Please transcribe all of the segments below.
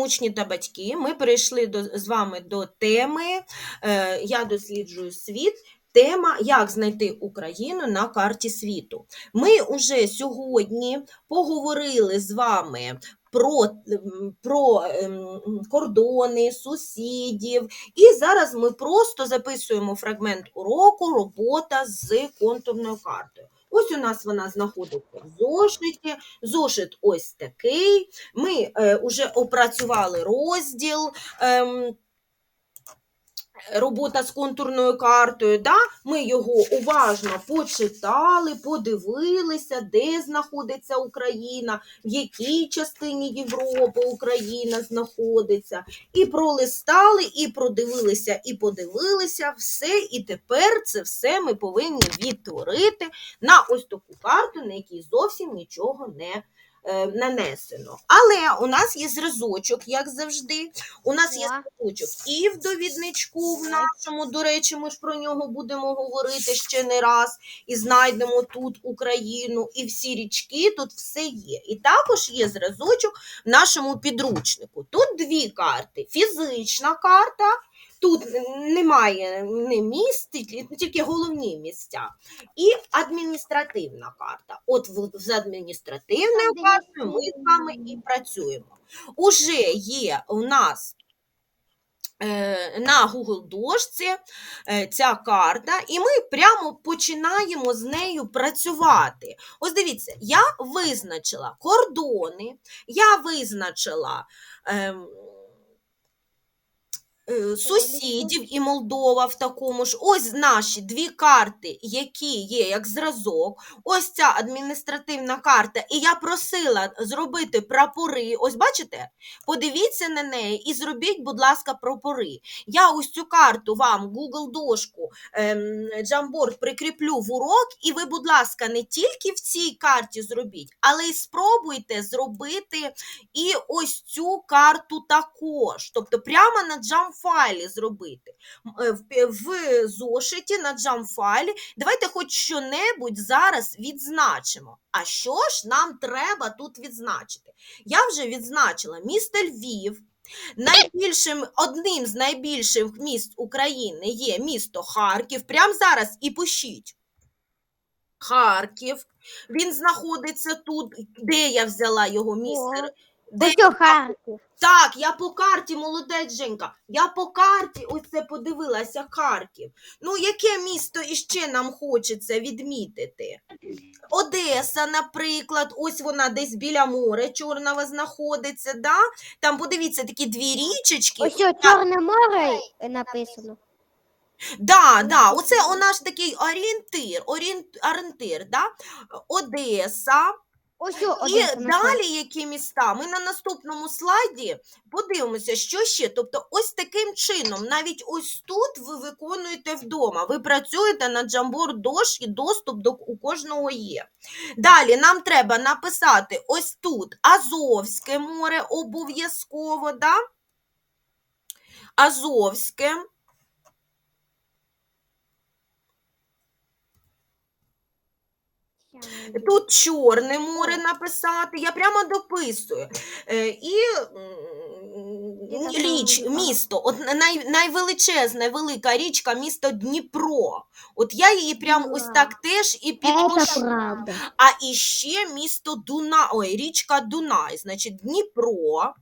учні та батьки, ми перейшли до, з вами до теми е, Я досліджую світ. Тема Як знайти Україну на карті світу. Ми уже сьогодні поговорили з вами про, про ем, кордони, сусідів, і зараз ми просто записуємо фрагмент уроку робота з контурною картою. Ось у нас вона знаходиться в зошиті. Зошит ось такий. Ми е, вже опрацювали розділ. ем, Робота з контурною картою, да? ми його уважно почитали, подивилися, де знаходиться Україна, в якій частині Європи Україна знаходиться, і пролистали, і продивилися, і подивилися все. І тепер це все ми повинні відтворити на ось таку карту, на якій зовсім нічого не нанесено. Але у нас є зразочок, як завжди. У нас є зразочок і в довідничку в нашому, до речі, ми ж про нього будемо говорити ще не раз. І знайдемо тут Україну, і всі річки, тут все є. І також є зразочок в нашому підручнику. Тут дві карти: фізична карта. Тут немає не міст, тільки- головні місця. І адміністративна карта. От в- з адміністративною картою ми з вами і працюємо. Уже є у нас е, на Google дошці е, ця карта, і ми прямо починаємо з нею працювати. Ось дивіться, я визначила кордони, я визначила. Е, Сусідів і Молдова в такому ж. Ось наші дві карти, які є як зразок. Ось ця адміністративна карта. І я просила зробити прапори. Ось бачите? Подивіться на неї і зробіть, будь ласка, прапори. Я ось цю карту вам, Google дошку, ем, Jamboard прикріплю в урок, і ви, будь ласка, не тільки в цій карті зробіть, але й спробуйте зробити і ось цю карту також. Тобто прямо на джам-файлі зробити. Е, В, в зошиті на джам-файлі. Давайте хоч що-небудь зараз відзначимо. А що ж нам треба тут відзначити? Я вже відзначила місто Львів. Найбільшим, одним з найбільших міст України є місто Харків. Прямо зараз і пишіть. Харків. Він знаходиться тут. Де я взяла його місце? О. Де Ось Харків. так, я по карті, молодець Женька. Я по карті ось це подивилася Харків. Ну, яке місто іще нам хочеться відмітити? Одеса, наприклад, ось вона десь біля моря Чорного знаходиться. Да? Там подивіться такі дві річечки. Ось Чорне море написано. Да, да, оце у нас такий орієнтир, орієнт, орієнтир, да? Одеса. Ось І далі які міста? Ми на наступному слайді подивимося, що ще. Тобто, ось таким чином, навіть ось тут ви виконуєте вдома. Ви працюєте на Jamboard Dosh і доступ до у кожного є. Далі нам треба написати ось тут Азовське море обов'язково, да? Азовське. Тут Чорне море написати, я прямо дописую. Е, І річ, місто, от най, найвеличезна, велика річка, місто Дніпро. От я її прям ось так теж і підпишу. А іще місто Дуна, ой, річка Дунай, значить Дніпро.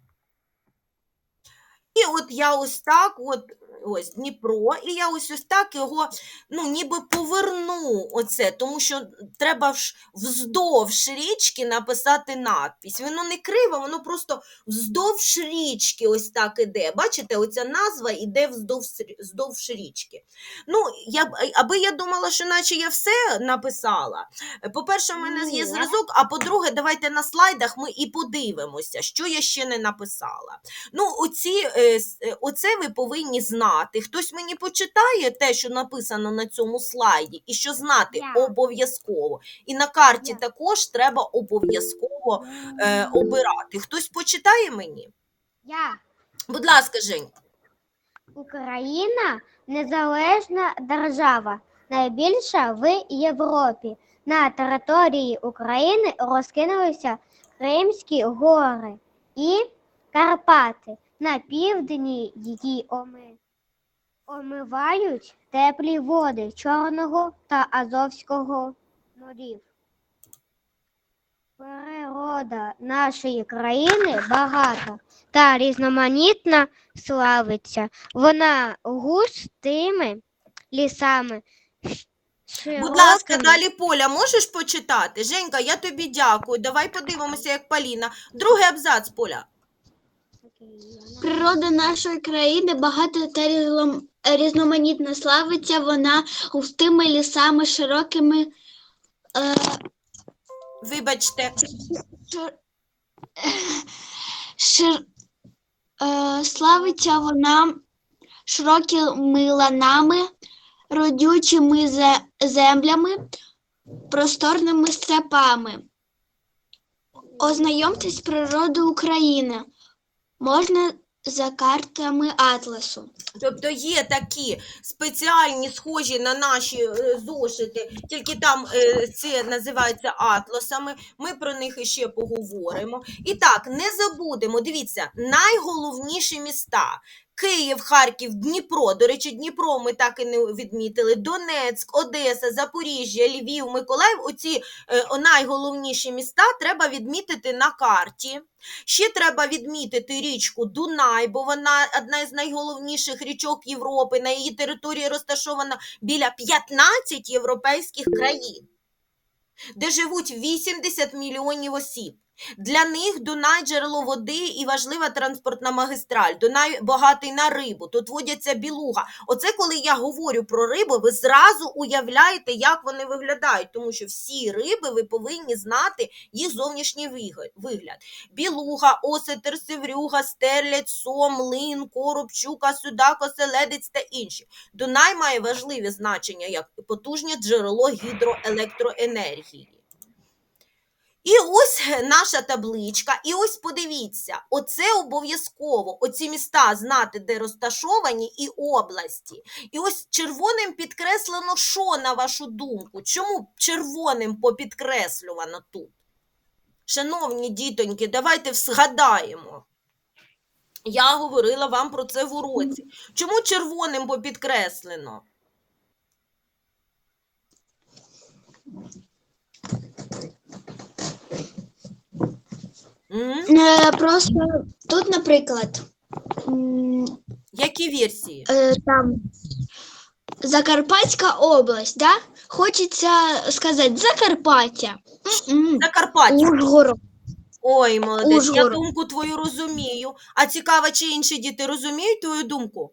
І от я ось так, от ось Дніпро, і я ось ось так його, ну, ніби поверну оце, тому що треба ж вздовж річки написати надпись. Воно не криво, воно просто вздовж річки ось так іде. Бачите, оця назва іде вздовж, вздовж річки. Ну, я, аби я думала, що наче я все написала. По-перше, у мене є зразок, а по-друге, давайте на слайдах ми і подивимося, що я ще не написала. Ну, оці, е, е, оце ви повинні знати. Хтось мені почитає те, що написано на цьому слайді, і що знати Я. обов'язково. І на карті Я. також треба обов'язково е, обирати. Хтось почитає мені? Я. Будь ласка, Жень. Україна незалежна держава, найбільша в Європі. На території України розкинулися Кримські гори і Карпати. На півдні її оми... омивають теплі води Чорного та Азовського морів. Природа нашої країни багата та різноманітна славиться. Вона густими лісами. щ- Будь ласка, далі Поля, можеш почитати? Женька, я тобі дякую. Давай подивимося, як Поліна. Другий абзац, Поля. Природа нашої країни багата та різноманітна славиться вона густими лісами, широкими е, Вибачте. шир, шир, е, славиться вона широкими ланами, родючими зе- землями, просторними степами. Ознайомтесь з природою України. Можна за картами атласу. Тобто є такі спеціальні, схожі на наші е, зошити, тільки там е, це називається атласами. Ми про них іще поговоримо. І так, не забудемо, дивіться, найголовніші міста. Київ, Харків, Дніпро. До речі, Дніпро ми так і не відмітили. Донецьк, Одеса, Запоріжжя, Львів, Миколаїв. Оці е, найголовніші міста треба відмітити на карті. Ще треба відмітити річку Дунай, бо вона одна з найголовніших річок Європи. На її території розташована біля 15 європейських країн, де живуть 80 мільйонів осіб. Для них Дунай джерело води і важлива транспортна магістраль. Дунай багатий на рибу. Тут водяться білуга. Оце коли я говорю про рибу, ви зразу уявляєте, як вони виглядають, тому що всі риби ви повинні знати їх зовнішній вигляд- білуга, осетр, севрюга, стерлядь, сом, лин, короб, щука, судак, оселедець та інші. Дунай має важливе значення як потужне джерело гідроелектроенергії. І ось наша табличка. І ось подивіться, оце обов'язково, оці міста знати, де розташовані, і області. І ось червоним підкреслено, що на вашу думку? Чому червоним попідкреслювано тут? Шановні дітоньки, давайте згадаємо. Я говорила вам про це в уроці. Чому червоним попідкреслено? М? Е, просто тут, наприклад, м, Які версії? е, там Закарпатська область, да? Хочеться сказати Закарпаття. М-м. Закарпаття. Ужгород. Ой, молодець, я Ужгород. думку твою розумію. А цікаво, чи інші діти розуміють твою думку?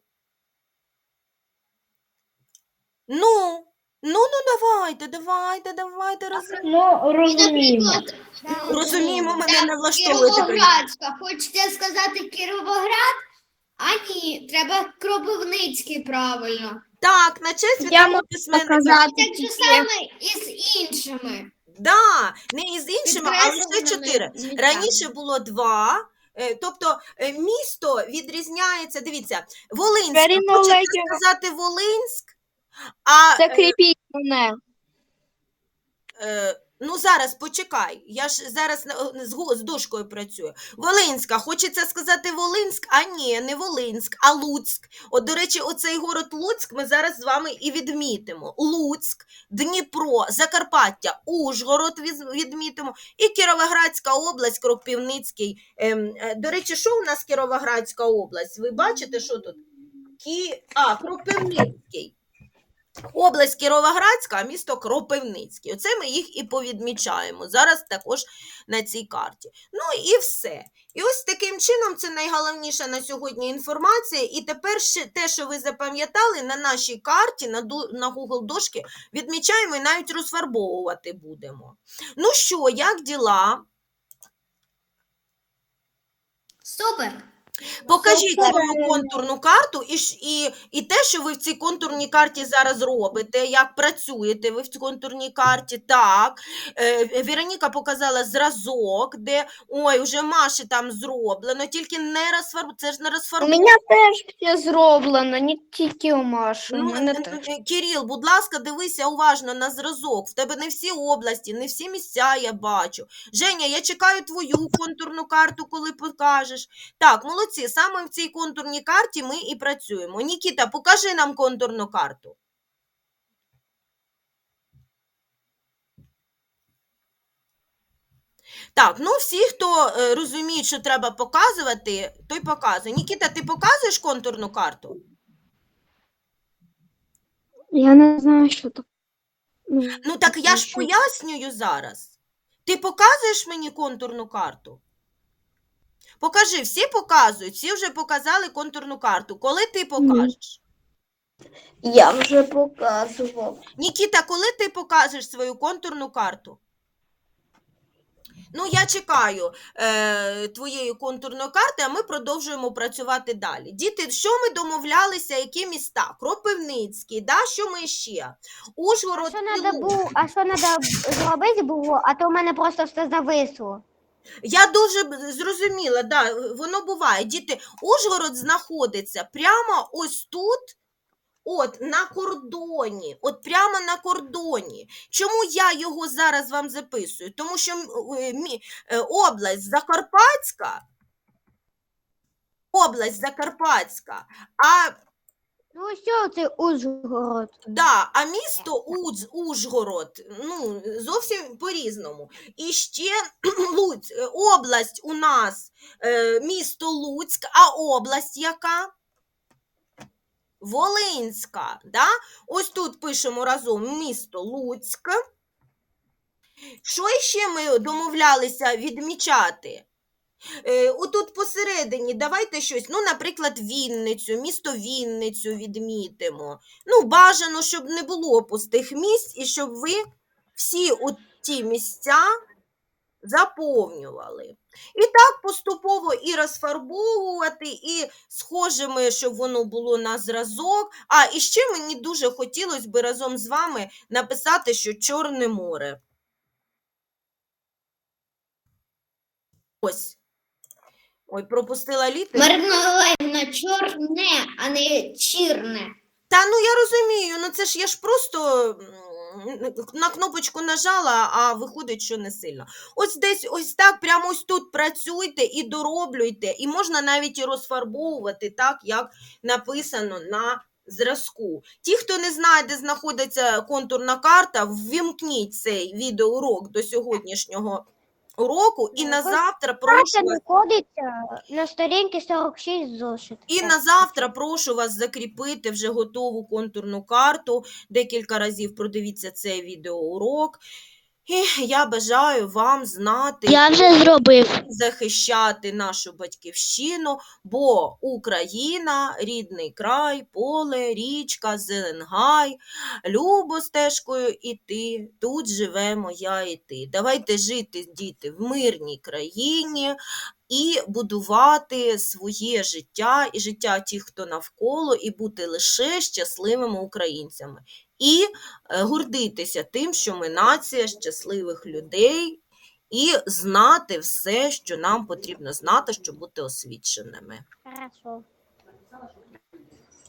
Ну, ну, ну давайте, давайте, давайте розуміємо. Ну, розуміємо. Розуміємо, мене не влаштовує тепер. Кіровоградська. Хочете сказати Кіровоград? А ні, треба Кропивницький правильно. Так, на честь Я відомого можу письменника. показати Так же саме і з іншими. Да, не із іншими, а лише чотири. Раніше було два. е, Тобто е, місто відрізняється. Дивіться, Волинськ. Каріна Хочете Олегівна. сказати Волинськ, а е, Закріпіть мене. Е, ну, зараз почекай. Я ж зараз з, з дошкою працюю. Волинська. Хочеться сказати Волинськ, а ні, не Волинськ, а Луцьк. От, до речі, оцей город Луцьк ми зараз з вами і відмітимо. Луцьк, Дніпро, Закарпаття, Ужгород відмітимо. І Кіровоградська область, Кропивницький. Ем, е, до речі, що у нас Кіровоградська область? Ви бачите, що тут? Кі... А, Кропивницький. Область Кіровоградська, а місто Кропивницький. Оце ми їх і повідмічаємо зараз також на цій карті. Ну і все. І ось таким чином це найголовніша на сьогодні інформація. І тепер ще те, що ви запам'ятали, на нашій карті, на, на Google дошки відмічаємо і навіть розфарбовувати будемо. Ну що, як діла? Супер. Покажіть свою контурну карту і, і, і те, що ви в цій контурній карті зараз робите, як працюєте ви в цій контурній карті. Так, е, Вероніка показала зразок, де ой, вже Маші там зроблено, тільки не розфарб... це ж не У мене теж все зроблено, не тільки у Маші. У Ну, мене теж. е, Кирил, будь ласка, дивися уважно на зразок. В тебе не всі області, не всі місця я бачу. Женя, я чекаю твою контурну карту, коли покажеш. Так, молодці, саме в цій контурній карті ми і працюємо. Нікіта, покажи нам контурну карту. Так, ну всі, хто е, розуміє, що треба показувати, той показує. Нікіта, ти показуєш контурну карту? Я не знаю, що так. Ну так я ж пояснюю зараз. Ти показуєш мені контурну карту? Покажи, всі показують, всі вже показали контурну карту. Коли ти покажеш? Я вже показував. Нікіта, коли ти покажеш свою контурну карту? Ну, я чекаю е, твоєї контурної карти, а ми продовжуємо працювати далі. Діти, що ми домовлялися, які міста? Кропивницький, да? що ми ще? Ужгород, Що треба було, а що треба зробити було, а то в мене просто все зависло. Я дуже зрозуміла, да, воно буває. Діти, Ужгород знаходиться прямо ось тут, от на кордоні, от прямо на кордоні. Чому я його зараз вам записую? Тому що е, е, область Закарпатська, область Закарпатська, а Ну, що це Ужгород? Да, а місто Удз, Ужгород, ну, зовсім по-різному. І ще Луць, е, область у нас е, місто Луцьк, а область яка? Волинська. Да? Ось тут пишемо разом місто Луцьк. Що ще ми домовлялися відмічати? Е, отут посередині давайте щось, ну, наприклад, Вінницю, місто Вінницю відмітимо. Ну, бажано, щоб не було пустих місць і щоб ви всі ті місця заповнювали. І так поступово і розфарбовувати, і схожими, щоб воно було на зразок. А і ще мені дуже хотілося би разом з вами написати, що Чорне море. Ось. Ой, пропустила літер. Марина Олегівна, чорне, а не чірне. Та ну я розумію, ну це ж я ж просто м, на кнопочку нажала, а виходить, що не сильно. Ось десь ось так, прямо ось тут працюйте і дороблюйте, і можна навіть і розфарбовувати так, як написано на зразку. Ті, хто не знає, де знаходиться контурна карта, ввімкніть цей відеоурок до сьогоднішнього уроку, і на завтра прошу вас знаходиться на сторінці 46 зошит. І на завтра прошу вас закріпити вже готову контурну карту. Декілька разів продивіться цей відеоурок. І я бажаю вам знати Я вже зробив. захищати нашу батьківщину, бо Україна, рідний край, поле, річка, зеленгай, любо стежкою іти, тут живемо я і ти. Давайте жити, діти, в мирній країні і будувати своє життя і життя тих, хто навколо, і бути лише щасливими українцями. І е, гордитися тим, що ми нація щасливих людей, і знати все, що нам потрібно знати, щоб бути освіченими. Хорошо.